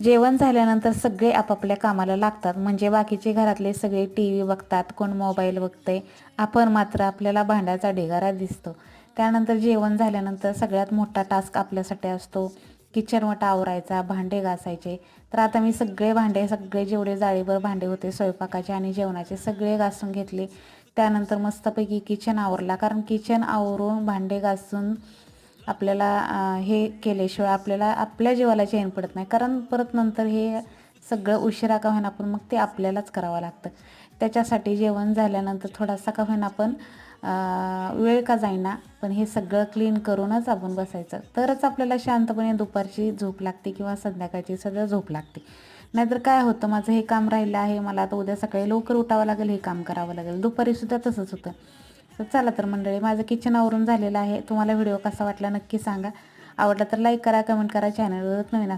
जेवण झाल्यानंतर सगळे आपापल्या कामाला लागतात. म्हणजे बाकीचे घरातले सगळे टी व्ही बघतात कोण मोबाईल बघते आपण मात्र आपल्याला भांड्याचा ढिगारा दिसतो. त्यानंतर जेवण झाल्यानंतर सगळ्यात मोठा टास्क आपल्यासाठी असतो किचन वटा आवरायचा भांडे घासायचे. तर आता मी सगळे भांडे सगळे जेवढे जाळीभर भांडे होते स्वयंपाकाचे आणि जेवणाचे सगळे घासून घेतले. त्यानंतर मस्तपैकी किचन आवरला. कारण किचन आवरून भांडे घासून आपल्याला हे केल्याशिवाय आपल्याला आपल्या जीवाला चैन पडत नाही. कारण परत नंतर हे सगळं उशिरा का होईना पण मग ते आपल्यालाच करावं लागतं. त्याच्यासाठी जेवण झाल्यानंतर थोडासा का होईना आपण वेळ का जाईना पण हे सगळं क्लीन करूनच आपण बसायचं. तरच आपल्याला शांतपणे दुपारची झोप लागते किंवा संध्याकाळची सगळं झोप लागते. नाहीतर काय होतं माझं हे काम राहिलं आहे मला आता उद्या सकाळी लवकर उठावं लागेल हे काम करावं लागेल. दुपारीसुद्धा तसंच होतं. तर चला तर मंडळी माझं किचन आवरून झालेलं आहे. तुम्हाला व्हिडिओ कसा वाटला नक्की सांगा. आवडला तर लाईक करा कमेंट करा चॅनलवर नवीन